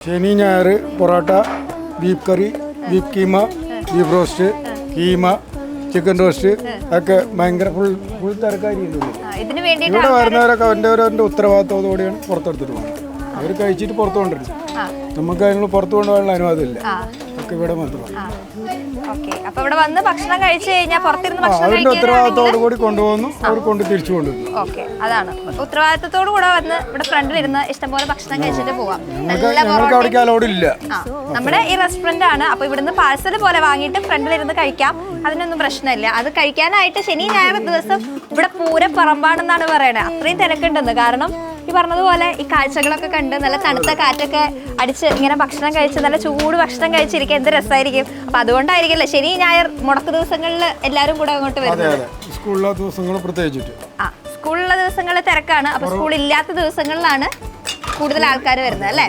ശനി ഞായർ porotta beef curry beef keema beef roast keema chicken roast ഒക്കെ ഭയങ്കര ഫുൾ ഫുൾ തരക്കാരി ഇവിടെ. വരുന്നവരൊക്കെ അവന്റെ ഉത്തരവാദിത്തോടുകൂടിയാണ് പുറത്തെടുത്തിട്ട് പോകുന്നത്. അവർ കഴിച്ചിട്ട് പുറത്തു കൊണ്ടിരുന്നു ആ. നമുക്ക് അതിനുള്ള പുറത്തു കൊണ്ടുപോകാനുള്ള അനുവാദമില്ല. ഒക്കെ ഇവിടെ ഓക്കെ. അപ്പൊ ഇവിടെ വന്ന് ഭക്ഷണം കഴിച്ചു കഴിഞ്ഞാൽ പുറത്തിരുന്ന് ഭക്ഷണം അവരുടെ ഉത്തരവാദിത്തോടു കൂടി കൊണ്ടുപോകുന്നു അവർ കൊണ്ട് തിരിച്ചു കൊണ്ടുവരുന്നു ഓക്കെ അതാണ്. ഉത്തരവാദിത്തത്തോടു കൂടെ വന്ന് ഇവിടെ ഫ്രണ്ടിൽ ഇരുന്ന് ഇഷ്ടംപോലെ ഭക്ഷണം കഴിച്ചിട്ട് പോവാം. ഞങ്ങൾക്ക് അവിടെ അലോഡ് ഇല്ല. നമ്മുടെ ഈ റെസ്റ്റോറന്റ് ആണ്. അപ്പൊ ഇവിടുന്ന് പാഴ്സൽ പോലെ വാങ്ങിയിട്ട് ഫ്രണ്ടിൽ ഇരുന്ന് കഴിക്കാം. അതിനൊന്നും പ്രശ്നമില്ല. അത് കഴിക്കാനായിട്ട് ശനി ഞായർ ദിവസം ഇവിടെ പൂര പറമ്പാണെന്നാണ് പറയണത് അത്രയും തിരക്കുണ്ടെന്ന്. കാരണം ഈ പറഞ്ഞതുപോലെ ഈ കാഴ്ചകളൊക്കെ കണ്ട് നല്ല തണുത്ത കാറ്റൊക്കെ അടിച്ച് ഇങ്ങനെ ഭക്ഷണം കഴിച്ച് നല്ല ചൂട് ഭക്ഷണം കഴിച്ചിരിക്കുക എന്ത് രസമായിരിക്കും അപ്പൊ അതുകൊണ്ടായിരിക്കല്ലേ ശനി ഞായർ മുടക്ക് ദിവസങ്ങളിൽ എല്ലാവരും കൂടെ അങ്ങോട്ട് വരുന്നത്. സ്കൂളിലെ ദിവസങ്ങൾ പ്രത്യേകിച്ചിട്ട്. ആ സ്കൂളിലെ ദിവസങ്ങളിൽ തിരക്കാണ്. അപ്പൊ സ്കൂൾ ഇല്ലാത്ത ദിവസങ്ങളിലാണ് കൂടുതൽ ആൾക്കാർ വരുന്നത് അല്ലേ?